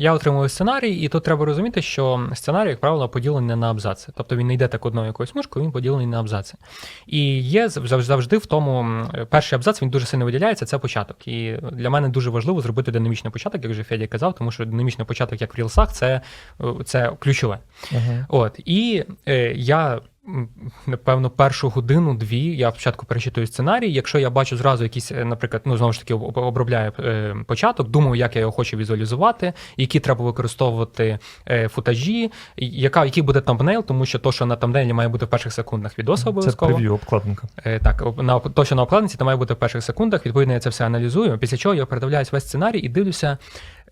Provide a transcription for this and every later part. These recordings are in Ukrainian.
Я отримую сценарій, і тут треба розуміти, що сценарій, як правило, поділений на абзаци. Тобто він не йде так одною якоюсь мушкою, він поділений на абзаци. І є завжди в тому перший абзац, він дуже сильно виділяється, це початок. І для мене дуже важливо зробити динамічний початок, як вже Федя казав, тому що динамічний початок, як в рілсах, це, е, це ключове. Угу. От і е, я. Напевно, першу годину-дві я спочатку перечитую сценарій. Якщо я бачу зразу якісь, е, наприклад, ну знову ж таки об- обробляю е, початок, думаю, як я його хочу візуалізувати, які треба використовувати е, футажі, яка, який буде тамбнейл, тому що то, що на тамбнейлі має бути в перших секундах відосу Це обов'язково. прев'ю, обкладинка. Так, на то, що на обкладинці, то має бути в перших секундах. Відповідно, я це все аналізую. Після чого я передивляюсь весь сценарій і дивлюся,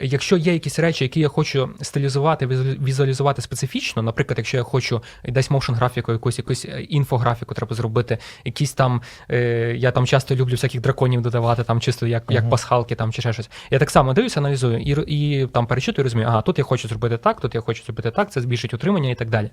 якщо є якісь речі, які я хочу стилізувати, візуалізувати специфічно, наприклад, якщо я хочу десь моушн графіку, якусь якусь е, інфографіку треба зробити, якісь там е, я там часто люблю всяких драконів додавати, там чисто як, як пасхалки там чи ще щось. Я так само дивлюся, аналізую і, і там перечитую, розумію, ага, тут я хочу зробити так, тут я хочу зробити так, це збільшить утримання і так далі.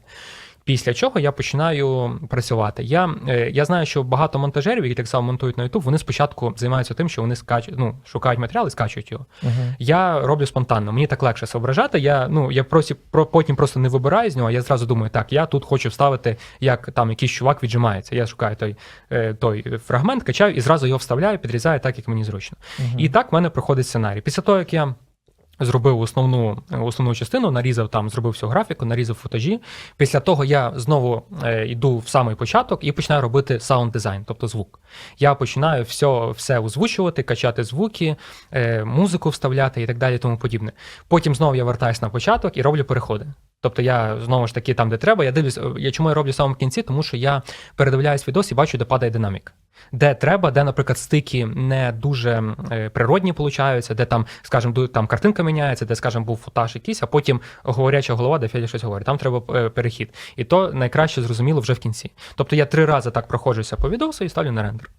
Після чого я починаю працювати. Я, е, я знаю, що багато монтажерів, які так само монтують на YouTube, вони спочатку займаються тим, що вони скачують, ну, шукають матеріал і скачують його. Угу. Я роблю спонтанно, мені так легше соображати. Я, ну, я просто, про, потім просто не вибираю з нього, я зразу думаю, так, я тут хочу вставити, як там якийсь чувак віджимається. Я шукаю той, е, той фрагмент, качаю і зразу його вставляю, підрізаю так, як мені зручно. І так в мене проходить сценарій. Після того, як я. Зробив основну основну частину, нарізав там, зробив всю графіку, нарізав футажі. Після того я знову е, йду в самий початок і починаю робити саунд дизайн, тобто звук. Я починаю все, все озвучувати, качати звуки, е, музику вставляти і так далі, тому подібне. Потім знову я вертаюсь на початок і роблю переходи. Тобто я знову ж таки там, де треба, я дивлюсь, е, я чому я роблю в самому кінці, тому що я передивляюсь відос і бачу, де падає динаміка. Де треба, де, наприклад, стики не дуже е, природні получаються, де там, скажімо, там картинка міняється, де, скажімо, був футаж якийсь, а потім говоряча голова, де Федя щось говорить. Там треба е, перехід. І то найкраще зрозуміло вже в кінці. Тобто я три рази так проходжуся по відосу і ставлю на рендер.